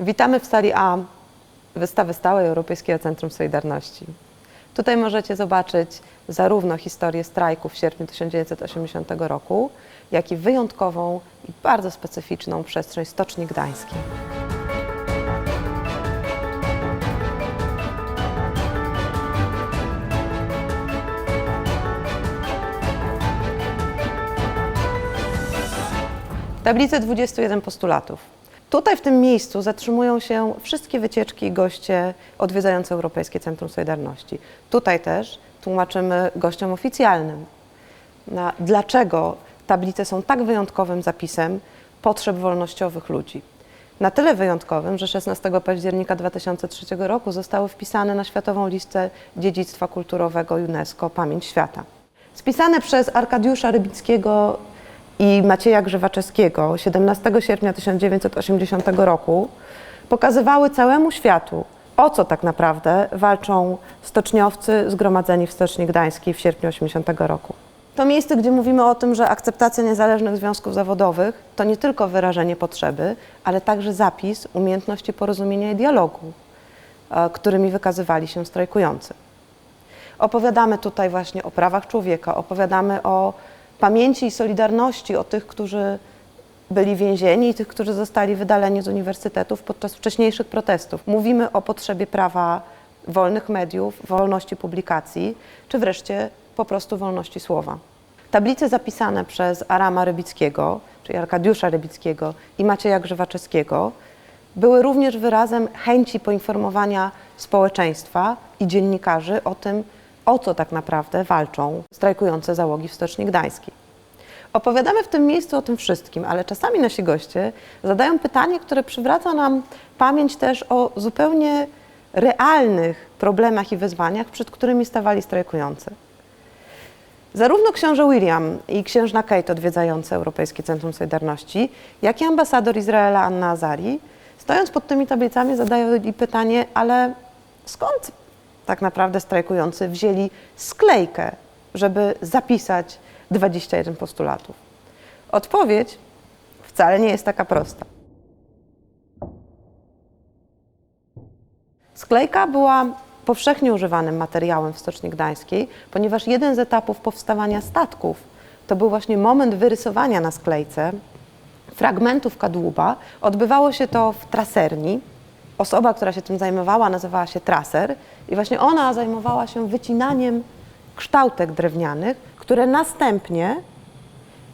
Witamy w sali A wystawy stałej Europejskiego Centrum Solidarności. Tutaj możecie zobaczyć zarówno historię strajku w sierpniu 1980 roku, jak i wyjątkową i bardzo specyficzną przestrzeń Stoczni Gdańskiej. Tablicę 21 postulatów. Tutaj w tym miejscu zatrzymują się wszystkie wycieczki i goście odwiedzający Europejskie Centrum Solidarności. Tutaj też tłumaczymy gościom oficjalnym, na, dlaczego tablice są tak wyjątkowym zapisem potrzeb wolnościowych ludzi. Na tyle wyjątkowym, że 16 października 2003 roku zostały wpisane na Światową Listę Dziedzictwa Kulturowego UNESCO Pamięć Świata. Spisane przez Arkadiusza Rybickiego i Macieja Grzewaczewskiego 17 sierpnia 1980 roku pokazywały całemu światu, o co tak naprawdę walczą stoczniowcy zgromadzeni w Stoczni Gdańskiej w sierpniu 80 roku. To miejsce, gdzie mówimy o tym, że akceptacja niezależnych związków zawodowych to nie tylko wyrażenie potrzeby, ale także zapis umiejętności porozumienia i dialogu, e, którymi wykazywali się strajkujący. Opowiadamy tutaj właśnie o prawach człowieka, opowiadamy o pamięci i solidarności o tych, którzy byli więzieni i tych, którzy zostali wydaleni z uniwersytetów podczas wcześniejszych protestów. Mówimy o potrzebie prawa wolnych mediów, wolności publikacji, czy wreszcie po prostu wolności słowa. Tablice zapisane przez Arama Rybickiego, czyli Arkadiusza Rybickiego i Macieja Grzewaczewskiego były również wyrazem chęci poinformowania społeczeństwa i dziennikarzy o tym, o co tak naprawdę walczą strajkujące załogi w Stoczni Gdańskiej. Opowiadamy w tym miejscu o tym wszystkim, ale czasami nasi goście zadają pytanie, które przywraca nam pamięć też o zupełnie realnych problemach i wyzwaniach, przed którymi stawali strajkujący. Zarówno książę William i księżna Kate odwiedzające Europejskie Centrum Solidarności, jak i ambasador Izraela Anna Azari, stojąc pod tymi tablicami zadali pytanie, ale skąd tak naprawdę strajkujący wzięli sklejkę, żeby zapisać 21 postulatów? Odpowiedź wcale nie jest taka prosta. Sklejka była powszechnie używanym materiałem w Stoczni Gdańskiej, ponieważ jeden z etapów powstawania statków to był właśnie moment wyrysowania na sklejce fragmentów kadłuba. Odbywało się to w traserni. Osoba, która się tym zajmowała, nazywała się traser i właśnie ona zajmowała się wycinaniem kształtek drewnianych, które następnie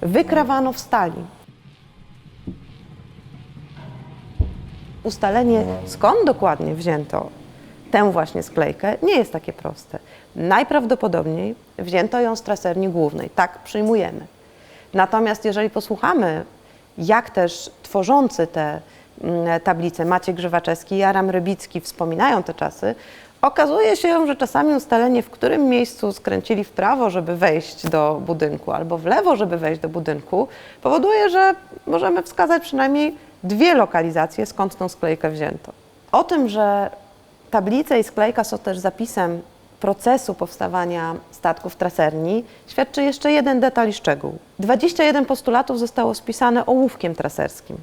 wykrawano w stali. Ustalenie, skąd dokładnie wzięto tę właśnie sklejkę, nie jest takie proste. Najprawdopodobniej wzięto ją z traserni głównej, tak przyjmujemy. Natomiast jeżeli posłuchamy, jak też tworzący te tablice Maciej Grzewaczewski i Aram Rybicki wspominają te czasy, okazuje się, że czasami ustalenie, w którym miejscu skręcili w prawo, żeby wejść do budynku, albo w lewo, żeby wejść do budynku, powoduje, że możemy wskazać przynajmniej dwie lokalizacje, skąd tą sklejkę wzięto. O tym, że tablice i sklejka są też zapisem procesu powstawania statków traserni, świadczy jeszcze jeden detal i szczegół. 21 postulatów zostało spisane ołówkiem traserskim,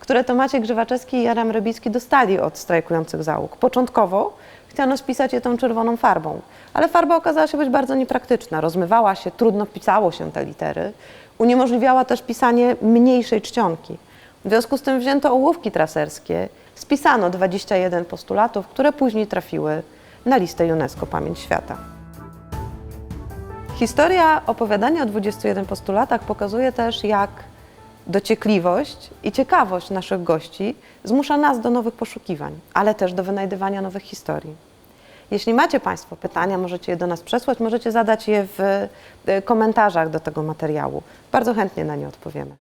które to Maciek Grzewaczewski i Jaram Rybicki dostali od strajkujących załóg. Początkowo chciano spisać je tą czerwoną farbą, ale farba okazała się być bardzo niepraktyczna. Rozmywała się, trudno pisało się te litery, uniemożliwiała też pisanie mniejszej czcionki. W związku z tym wzięto ołówki traserskie, spisano 21 postulatów, które później trafiły na listę UNESCO Pamięć Świata. Historia opowiadania o 21 postulatach pokazuje też, jak dociekliwość i ciekawość naszych gości zmusza nas do nowych poszukiwań, ale też do wynajdywania nowych historii. Jeśli macie Państwo pytania, możecie je do nas przesłać, możecie zadać je w e, komentarzach do tego materiału. Bardzo chętnie na nie odpowiemy.